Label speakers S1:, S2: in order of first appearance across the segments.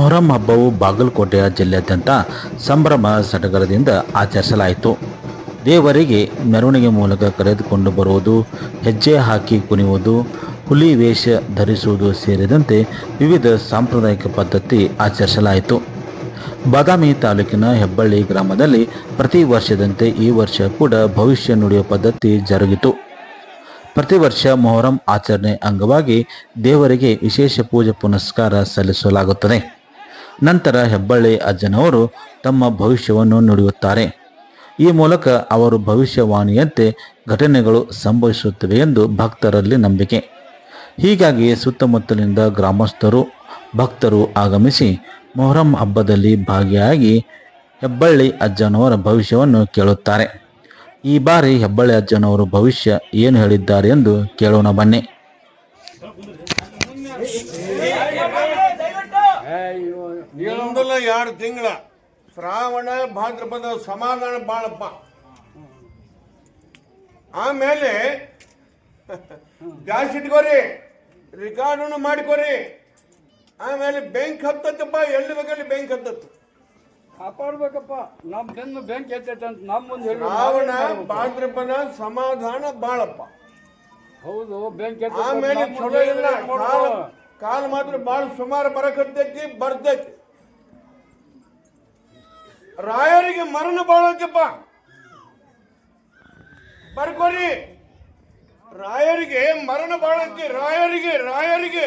S1: ಮೊಹರಂ ಹಬ್ಬವು ಬಾಗಲಕೋಟೆಯ ಜಿಲ್ಲೆಯಾದ್ಯಂತ ಸಂಭ್ರಮ ಸಡಗರದಿಂದ ಆಚರಿಸಲಾಯಿತು. ದೇವರಿಗೆ ಮೆರವಣಿಗೆ ಮೂಲಕ ಕರೆದುಕೊಂಡು ಬರುವುದು, ಹೆಜ್ಜೆ ಹಾಕಿ ಕುಣಿಯುವುದು, ಹುಲಿ ವೇಷ ಧರಿಸುವುದು ಸೇರಿದಂತೆ ವಿವಿಧ ಸಾಂಪ್ರದಾಯಿಕ ಪದ್ಧತಿ ಆಚರಿಸಲಾಯಿತು. ಬಾದಾಮಿ ತಾಲೂಕಿನ ಹೆಬ್ಬಳ್ಳಿ ಗ್ರಾಮದಲ್ಲಿ ಪ್ರತಿ ವರ್ಷದಂತೆ ಈ ವರ್ಷ ಕೂಡ ಭವಿಷ್ಯ ನುಡಿಯುವ ಪದ್ಧತಿ ಜರುಗಿತು. ಪ್ರತಿ ವರ್ಷ ಮೊಹರಂ ಆಚರಣೆ ಅಂಗವಾಗಿ ದೇವರಿಗೆ ವಿಶೇಷ ಪೂಜೆ ಪುನಸ್ಕಾರ ಸಲ್ಲಿಸಲಾಗುತ್ತದೆ. ನಂತರ ಹೆಬ್ಬಳ್ಳಿ ಅಜ್ಜನವರು ತಮ್ಮ ಭವಿಷ್ಯವನ್ನು ನುಡಿಯುತ್ತಾರೆ. ಈ ಮೂಲಕ ಅವರು ಭವಿಷ್ಯವಾಣಿಯಂತೆ ಘಟನೆಗಳು ಸಂಭವಿಸುತ್ತವೆ ಎಂದು ಭಕ್ತರಲ್ಲಿ ನಂಬಿಕೆ. ಹೀಗಾಗಿ ಸುತ್ತಮುತ್ತಲಿನಿಂದ ಗ್ರಾಮಸ್ಥರು, ಭಕ್ತರು ಆಗಮಿಸಿ ಮೊಹರಂ ಹಬ್ಬದಲ್ಲಿ ಭಾಗಿಯಾಗಿ ಹೆಬ್ಬಳ್ಳಿ ಅಜ್ಜನವರ ಭವಿಷ್ಯವನ್ನು ಕೇಳುತ್ತಾರೆ. ಈ ಬಾರಿ ಹೆಬ್ಬಳ್ಳಿ ಅಜ್ಜನವರು ಭವಿಷ್ಯ ಏನು ಹೇಳಿದ್ದಾರೆ ಎಂದು ಕೇಳೋಣ ಬನ್ನಿ.
S2: ಮುಂದಲ ಎರಡು ತಿಂಗಳ. ಶ್ರಾವಣ ಭಾದ್ರಪದ ಸಮಾಧಾನ ಬಾಳಪ್ಪ. ಆಮೇಲೆ ಗ್ಯಾಸ್ ಇಟ್ಕೋರಿ ರೆಕಾರ್ಡನ್ನು ಮಾಡಿಕೋರಿ. ಆಮೇಲೆ ಬ್ಯಾಂಕ್ ಹತ್ತತ್ತಪ್ಪ ಎಲ್ಲಿ ಬೇಕಲ್ಲಿ ಬ್ಯಾಂಕ್ ಹತ್ತತ್ತು.
S3: ಕಾಪಾಡ್ಬೇಕಪ್ಪ. ನಮ್ ಬೆನ್ನು ಬೆಂಕಿ ಎತ್ತೈತೆ ಅಂತ ನಮ್ಮ ಮುಂದೆ ಹೇಳಿ
S2: ಶ್ರಾವಣ ಭಾದ್ರಪದ ಸಮಾಧಾನ ಬಾಳಪ್ಪ.
S3: ಹೌದು ಬೆಂಕಿ ಎತ್ತೈತೆ
S2: ಆಮೇಲೆ ಚಲೋ ಇಲ್ಲ ಕಾಲ ಕಾಲ ಮಾತ್ರ ಬಾಳ ಸುಮಾರು ಬರಕತ್ತೈತಿ ಬರ್ತೈತಿ ರಾಯರಿಗೆ ಮರಣ ಬಾಳತ್ತಪ್ಪ ಬರ್ಕೋರಿ ರಾಯರಿಗೆ ಮರಣ ಬಾಳಕ್ಕೆ ರಾಯರಿಗೆ ರಾಯರಿಗೆ.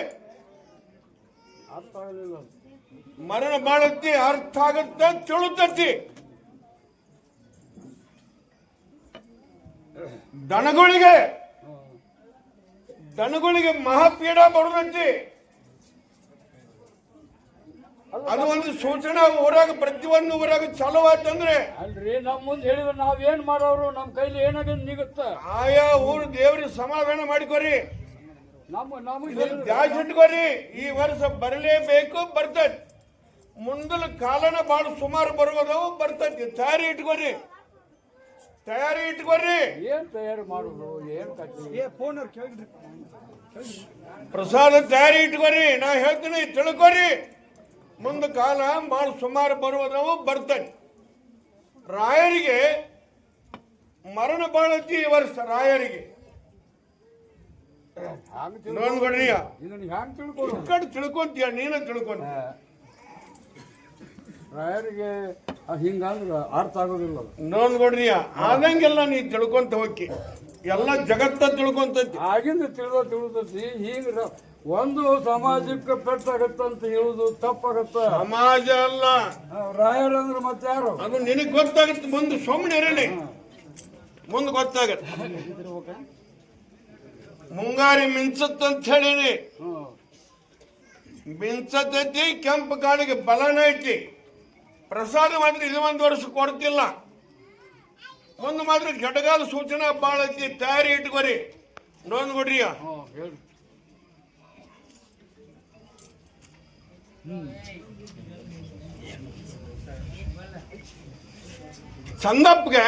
S2: ಮರಣ ಬಾಳತ್ತಿ ಅರ್ಥ ಆಗತ್ತ ತಿಳುತ್ತತಿ ದನಗಳಿಗೆ ದನಗಳಿಗೆ ಮಹಾಪೀಡ ಬರುದಂತಿ ಅದು ಒಂದು ಸೂಚನೆ ಊರಾಗ ಪ್ರತಿ ಒಂದು ಊರಾಗ ಚಲೋ ಆಯ್ತು ಅಂದ್ರೆ
S3: ಅಲ್ರಿ ನಮ್ ಮುಂದೆ ಹೇಳಿದ್ರೆ ನಾವ್ ಏನ್ ಮಾಡೋರು ನಮ್ ಕೈಲಿ ಏನಾಗ ನಿಗುತ್ತ?
S2: ಆಯಾ ಊರು ದೇವ್ರಿಗೆ ಸಮಾಧಾನ ಮಾಡಿಕೊರಿ.
S3: ನಮ್ಮ ನಮಗ್
S2: ಇಟ್ಕೋರಿ. ಈ ವರ್ಷ ಬರಲೇಬೇಕು ಬರ್ತೈತಿ. ಮುಂದಲ ಕಾಲನ ಭಾಳ ಸುಮಾರು ಬರುವುದವು ಬರ್ತೈತಿ. ತಯಾರಿ ಇಟ್ಕೊರಿ. ತಯಾರಿ ಇಟ್ಕೊರಿ.
S3: ಏನ್ ತಯಾರು ಮಾಡುದು? ಏನ್ ಫೋನ್
S2: ಪ್ರಸಾದ ತಯಾರಿ ಇಟ್ಕೊರಿ. ನಾ ಹೇಳ್ತೀನಿ ತಿಳ್ಕೊರಿ. ಮುಂದ ಕಾಲ ಭಾಳ ಸುಮಾರು ಬರುವುದವು ಬರ್ತಾನೆ. ರಾಯರಿಗೆ ಮರಣ ಬಾಳತಿ ಈ ವರ್ಷ ರಾಯರಿಗೆ. ಕಡೆ ತಿಳ್ಕೊಂತೀಯ ನೀನ ತಿಳ್ಕೊಂತ
S3: ರಾಯರಿಗೆ ಹಿಂಗಂದ್ರ ಅರ್ಥ ಆಗೋದಿಲ್ಲ.
S2: ನೋಡ್ಕೊಡ್ರಿ ಆದಂಗೆಲ್ಲ ನೀ ತಿಳ್ಕೊಂತ ಹೋಗಿ ಎಲ್ಲ ಜಗತ್ತ ತಿಳ್ಕೊಂತೈತಿ.
S3: ಆಗಿಂದ ತಿಳಿದ ತಿಳಿದ ಹಿಂಗ ಒಂದು ಸಮಾಜಕ್ಕೆ ಪೆಟ್ಟಾಗತ್ತಂತ ಹೇಳುದು ತಪ್ಪಾಗತ್ತ?
S2: ಸಮಾಜ ಅಲ್ಲ.
S3: ರಾಯರಂದ್ರ ಮತ್ತೆ ಯಾರು?
S2: ಅದು ನಿನಗೆ ಗೊತ್ತಾಗತ್ತೆ ಮುಂದೆ ಸುಮ್ಮನೆ ಇರಲಿ. ಮುಂದೆ ಗೊತ್ತಾಗತ್ತೆ. ಮುಂಗಾರಿ ಮಿಂಚತ್ತಂತ ಹೇಳಿನಿ. ಮಿಂಚತೈತಿ ಕೆಂಪು ಕಾಳಿಗೆ ಬಲನ ಐತಿ. ಪ್ರಸಾದ ಮಾತ್ರ ಇದು ಒಂದು ವರ್ಷ ಕೊಡ್ತಿಲ್ಲ. ಮುಂದೆ ಮಾತ್ರ ಕೆಟಗಾಲ ಸೂಚನಾ ಭಾಳ ಐತಿ ತಯಾರಿ ಇಟ್ಕೊರಿ. ನೋಡ್ಕೊಡ್ರಿ
S3: ಹೇಳಿ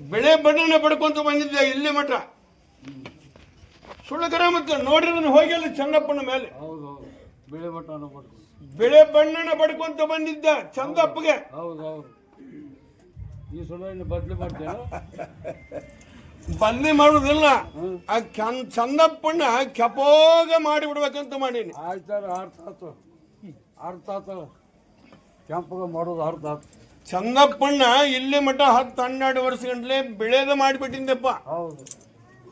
S2: ಬೆಳೆ ಬಣ್ಣನ ಪಡ್ಕೊಂತ ಬಂದಿದ್ದೆ ಇಲ್ಲಿ ಮಠ. ಸುಳ್ಳಕರ ಮತ್ತೆ ಹೋಗಿ ಹೋಗಿಲ್ಲ ಚಂದಪ್ಪನ ಮೇಲೆ.
S3: ಬಿಳಿ ಬಟ್ಟನ
S2: ಬೆಳೆ ಬಣ್ಣನ ಪಡ್ಕೊಂತ ಬಂದಿದ್ದ ಚಂದಪ್ಪಗೆ
S3: ಹೌದು ಹೌದು. ಈ ಸುಳ್ಳು ಬದ್ಲು ಬದ್ಲಿ ಮಾಡ್ತೇನೆ?
S2: ಬನ್ನಿ ಮಾಡುದಿಲ್ಲ. ಆ ಚಂದ ಚಂದಪ್ಪಣ್ಣ ಕೆಪೋಗ ಮಾಡಿ ಬಿಡ್ಬೇಕಂತ ಮಾಡೀನಿ
S3: ಆಯ್ತಾರ ಅರ್ಥ ಆತು. ಅರ್ಥ ಆತ. ಕೆಂಪಗ ಮಾಡೋದು ಅರ್ಥ ಆತು.
S2: ಚಂದಪ್ಪಣ್ಣ ಇಲ್ಲಿ ಮಠ ಹತ್ತು ಹನ್ನೆರಡು ವರ್ಷ ಗಂಟ್ಲೆ ಬೆಳೆದ ಮಾಡಿಬಿಟ್ಟಿದ್ದಪ್ಪ.
S3: ಹೌದು.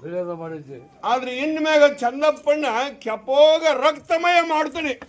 S3: ಬೆಳೆದ ಮಾಡಿದ್ದೆ.
S2: ಆದ್ರೆ ಇನ್ ಮ್ಯಾಗ ಚಂದಪ್ಪಣ್ಣ ಕೆಪೋಗ ರಕ್ತಮಯ ಮಾಡ್ತಾನೆ.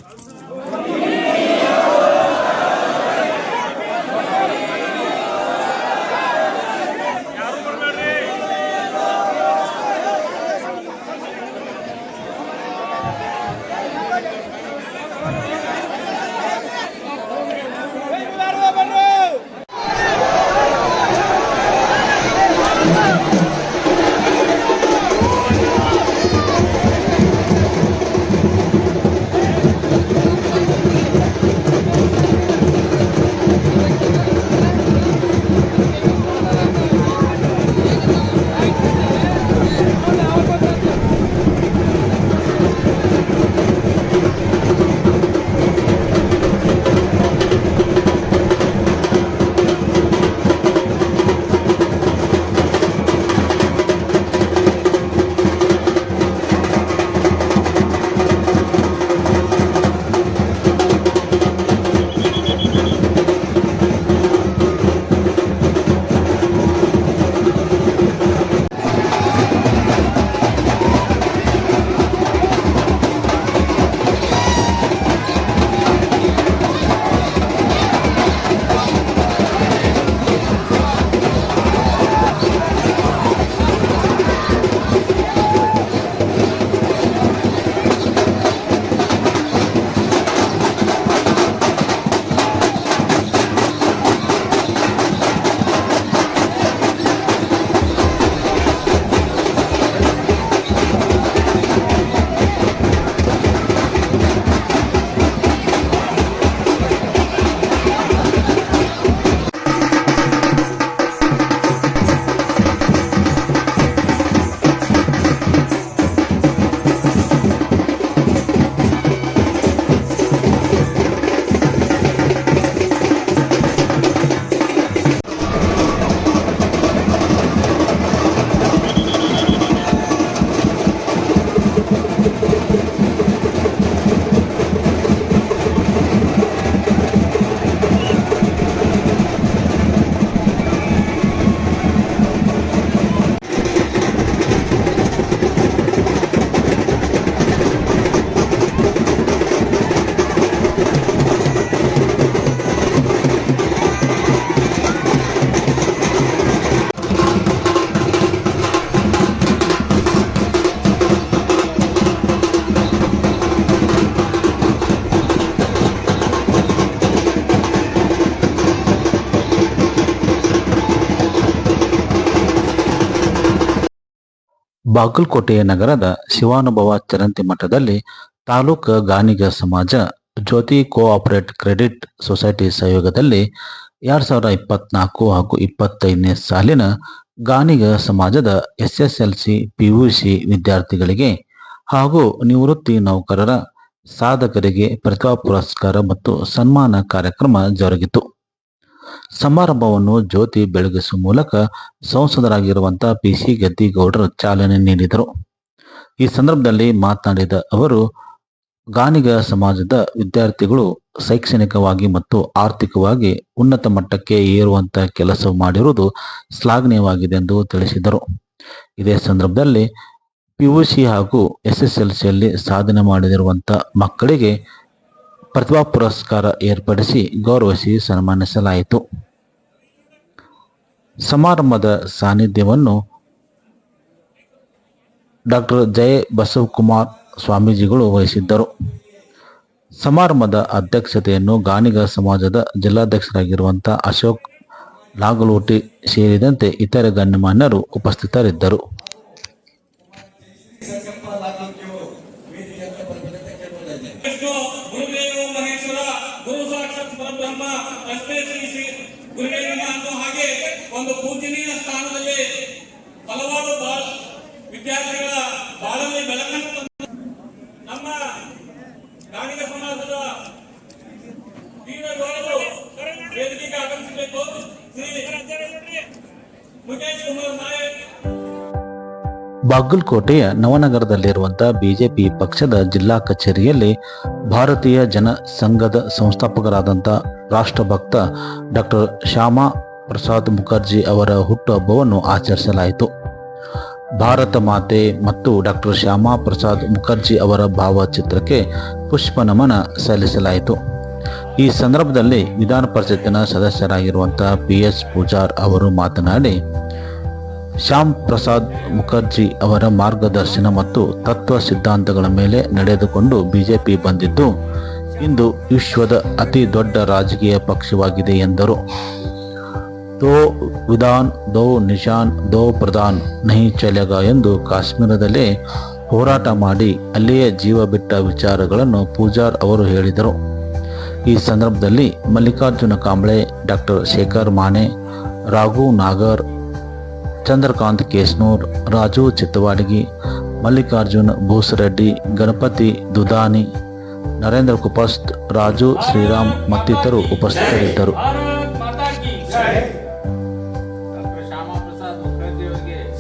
S1: ಬಾಗಲಕೋಟೆಯ ನಗರದ ಶಿವಾನುಭವ ಚರಂತಿ ಮಠದಲ್ಲಿ ತಾಲೂಕು ಗಾನಿಗ ಸಮಾಜ ಜ್ಯೋತಿ ಕೋಆಪರೇಟ್ ಕ್ರೆಡಿಟ್ ಸೊಸೈಟಿ ಸಹಯೋಗದಲ್ಲಿ ಎರಡ್ ಸಾವಿರದ ಇಪ್ಪತ್ನಾಲ್ಕು ಹಾಗೂ ಇಪ್ಪತ್ತೈದನೇ ಸಾಲಿನ ಗಾನಿಗ ಸಮಾಜದ ಎಸ್ಎಸ್ಎಲ್ಸಿ, ಪಿಯುಸಿ ವಿದ್ಯಾರ್ಥಿಗಳಿಗೆ ಹಾಗೂ ನಿವೃತ್ತಿ ನೌಕರರ ಸಾಧಕರಿಗೆ ಪ್ರತಿಭಾ ಪುರಸ್ಕಾರ ಮತ್ತು ಸನ್ಮಾನ ಕಾರ್ಯಕ್ರಮ ಜರುಗಿತು. ಸಮಾರಂಭವನ್ನು ಜ್ಯೋತಿ ಬೆಳಗಿಸುವ ಮೂಲಕ ಸಂಸದರಾಗಿರುವಂತಹ ಪಿ ಸಿ ಗದ್ದಿಗೌಡರು ಚಾಲನೆ ನೀಡಿದರು. ಈ ಸಂದರ್ಭದಲ್ಲಿ ಮಾತನಾಡಿದ ಅವರು ಗಾನಿಗ ಸಮಾಜದ ವಿದ್ಯಾರ್ಥಿಗಳು ಶೈಕ್ಷಣಿಕವಾಗಿ ಮತ್ತು ಆರ್ಥಿಕವಾಗಿ ಉನ್ನತ ಮಟ್ಟಕ್ಕೆ ಏರುವಂತ ಕೆಲಸ ಮಾಡಿರುವುದು ಶ್ಲಾಘನೀಯವಾಗಿದೆ ಎಂದು ತಿಳಿಸಿದರು. ಇದೇ ಸಂದರ್ಭದಲ್ಲಿ ಪಿಯುಸಿ ಹಾಗೂ ಎಸ್ಎಸ್ಎಲ್ಸಿಯಲ್ಲಿ ಸಾಧನೆ ಮಾಡಿದಿರುವಂತ ಮಕ್ಕಳಿಗೆ ಪ್ರತಿಭಾ ಪುರಸ್ಕಾರ ಏರ್ಪಡಿಸಿ ಗೌರವಿಸಿ ಸನ್ಮಾನಿಸಲಾಯಿತು. ಸಮಾರಂಭದ ಸಾನ್ನಿಧ್ಯವನ್ನು ಡಾಕ್ಟರ್ ಜಯ ಬಸವಕುಮಾರ್ ಸ್ವಾಮೀಜಿಗಳು ವಹಿಸಿದ್ದರು. ಸಮಾರಂಭದ ಅಧ್ಯಕ್ಷತೆಯನ್ನು ಗಾನಿಗ ಸಮಾಜದ ಜಿಲ್ಲಾಧ್ಯಕ್ಷರಾಗಿರುವಂಥ ಅಶೋಕ್ ನಾಗಲೋಟಿ ಸೇರಿದಂತೆ ಇತರೆ ಗಣ್ಯಮಾನ್ಯರು ಉಪಸ್ಥಿತರಿದ್ದರು. ಬಾಗಲಕೋಟೆಯ ನವನಗರದಲ್ಲಿರುವಂತಹ ಬಿಜೆಪಿ ಪಕ್ಷದ ಜಿಲ್ಲಾ ಕಚೇರಿಯಲ್ಲಿ ಭಾರತೀಯ ಜನ ಸಂಘದ ಸಂಸ್ಥಾಪಕರಾದಂಥ ರಾಷ್ಟ್ರಭಕ್ತ ಡಾಕ್ಟರ್ ಶ್ಯಾಮಾ ಪ್ರಸಾದ್ ಮುಖರ್ಜಿ ಅವರ ಹುಟ್ಟುಹಬ್ಬವನ್ನು ಆಚರಿಸಲಾಯಿತು. ಭಾರತ ಮಾತೆ ಮತ್ತು ಡಾಕ್ಟರ್ ಶ್ಯಾಮಾ ಪ್ರಸಾದ್ ಮುಖರ್ಜಿ ಅವರ ಭಾವಚಿತ್ರಕ್ಕೆ ಪುಷ್ಪ ನಮನ ಸಲ್ಲಿಸಲಾಯಿತು. ಈ ಸಂದರ್ಭದಲ್ಲಿ ವಿಧಾನ ಪರಿಷತ್ತಿನ ಸದಸ್ಯರಾಗಿರುವಂಥ ಪಿ ಎಸ್ ಪೂಜಾರ್ ಅವರು ಮಾತನಾಡಿ ಶ್ಯಾಮ್ ಪ್ರಸಾದ್ ಮುಖರ್ಜಿ ಅವರ ಮಾರ್ಗದರ್ಶನ ಮತ್ತು ತತ್ವ ಸಿದ್ಧಾಂತಗಳ ಮೇಲೆ ನಡೆದುಕೊಂಡು ಬಿಜೆಪಿ ಬಂದಿದ್ದು, ಇಂದು ವಿಶ್ವದ ಅತಿ ದೊಡ್ಡ ರಾಜಕೀಯ ಪಕ್ಷವಾಗಿದೆ ಎಂದರು. ದೋ ವಿಧಾನ್, ದೋ ನಿಶಾನ್, ದೋ ಪ್ರಧಾನ್, ನಹಿ ಚಲೆಗ ಎಂದು ಕಾಶ್ಮೀರದಲ್ಲಿ ಹೋರಾಟ ಮಾಡಿ ಅಲ್ಲಿಯೇ ಜೀವ ಬಿಟ್ಟ ವಿಚಾರಗಳನ್ನು ಪೂಜಾರ್ ಅವರು ಹೇಳಿದರು. ಈ ಸಂದರ್ಭದಲ್ಲಿ ಮಲ್ಲಿಕಾರ್ಜುನ ಕಾಂಬ್ಳೆ, ಡಾಕ್ಟರ್ ಶೇಖರ್ ಮಾನೆ ರಾಘು ನಾಗರ್ ಚಂದ್ರಕಾಂತ್ ಕೇಸ್ನೂರ್ ರಾಜು ಚಿತ್ತವಾಡಗಿ ಮಲ್ಲಿಕಾರ್ಜುನ್ ಭೂಸರೆಡ್ಡಿ ಗಣಪತಿ ದುದಾನಿ ನರೇಂದ್ರ ಕುಪಸ್ತ್ ರಾಜು ಶ್ರೀರಾಮ್ ಮತ್ತಿತರರು ಉಪಸ್ಥಿತರಿದ್ದರು
S4: ಭಾರತ್ ಮಾತಾ ಕಿ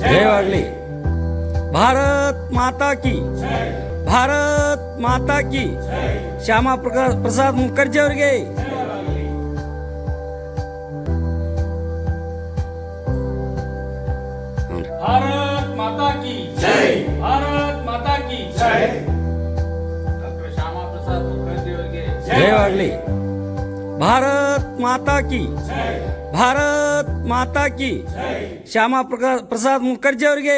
S5: ಜಯವಾಗಲಿ ಭಾರತ್ ಮಾತಾ ಕಿ ಭಾರತ್ ಮಾತಾ ಕಿ ಶ್ಯಾಮಾ ಪ್ರಕಾ- ಪ್ರಸಾದ್ ಮುಖರ್ಜಿ ಅವರಿಗೆ
S4: ಭಾರತ್ ಮಾತಾ ಕಿ ಜೈ ಭಾರತ್ ಮಾತಾ ಕಿ ಜೈ ಡಾಕ್ಟರ್ ಶ್ಯಾಮಾ ಪ್ರಸಾದ್ ಮುಖರ್ಜಿ ಅವರಿಗೆ
S5: ಜಯವಾಗಲಿ ಭಾರತ್ ಮಾತಾ ಕಿ ಭಾರತ್ ಮಾತಾ ಕಿ ಶ್ಯಾಮಾ ಪ್ರಕಾ- ಪ್ರಸಾದ್ ಮುಖರ್ಜಿ ಅವರಿಗೆ